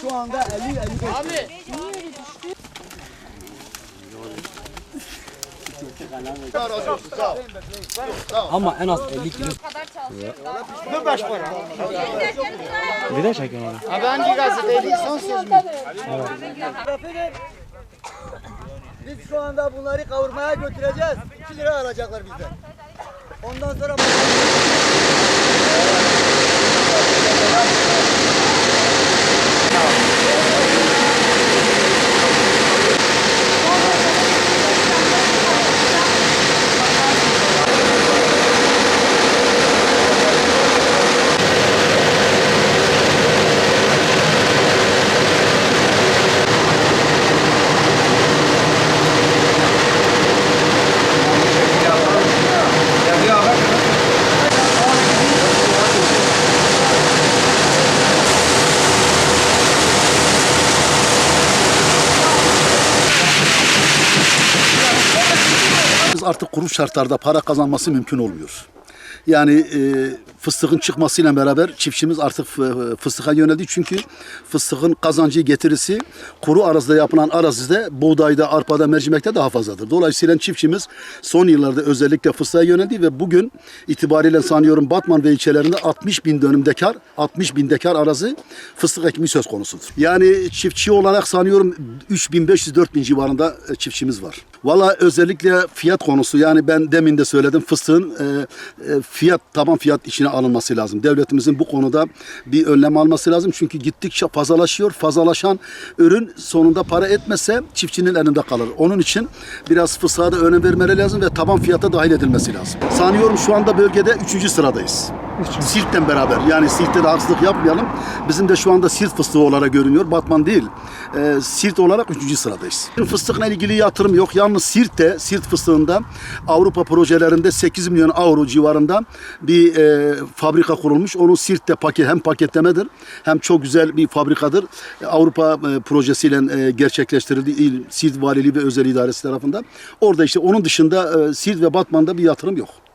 Şu anda 50 55. Ama en az 50 kilo. Bir de çekin onu. Abi hangi gazeteydi? Son söz mü? Biz şu anda bunları kavurmaya götüreceğiz. 2 lira alacaklar bizden. Ondan sonra artık kuru şartlarda para kazanması mümkün olmuyor. Yani e, fıstığın çıkmasıyla beraber çiftçimiz artık e, fıstığa yöneldi. Çünkü fıstığın kazancı getirisi kuru arazide yapılan arazide buğdayda, arpada, mercimekte daha fazladır. Dolayısıyla çiftçimiz son yıllarda özellikle fıstığa yöneldi ve bugün itibariyle sanıyorum Batman ve ilçelerinde 60 bin dönüm dekar, 60 bin dekar arazi fıstık ekimi söz konusudur. Yani çiftçi olarak sanıyorum 3500-4000 civarında e, çiftçimiz var. Valla özellikle fiyat konusu yani ben demin de söyledim fıstığın e, e, fiyat taban fiyat içine alınması lazım. Devletimizin bu konuda bir önlem alması lazım. Çünkü gittikçe fazlalaşıyor. Fazlalaşan ürün sonunda para etmezse çiftçinin elinde kalır. Onun için biraz fıstığa da önem vermeleri lazım ve taban fiyata dahil edilmesi lazım. Sanıyorum şu anda bölgede 3. sıradayız. Sirt'ten beraber yani Sirt'te de haksızlık yapmayalım. Bizim de şu anda Sirt fıstığı olarak görünüyor. Batman değil. Ee, Sirt olarak 3. sıradayız. Fıstıkla ilgili yatırım yok. Yalnız Sirt'te, Sirt fıstığında Avrupa projelerinde 8 milyon avro civarında bir e, fabrika kurulmuş. Onun Sirt'te paket hem paketlemedir hem çok güzel bir fabrikadır. E, Avrupa e, projesiyle e, gerçekleştirildi. İl, Sirt Valiliği ve Özel İdaresi tarafından. Orada işte onun dışında e, Sirt ve Batman'da bir yatırım yok.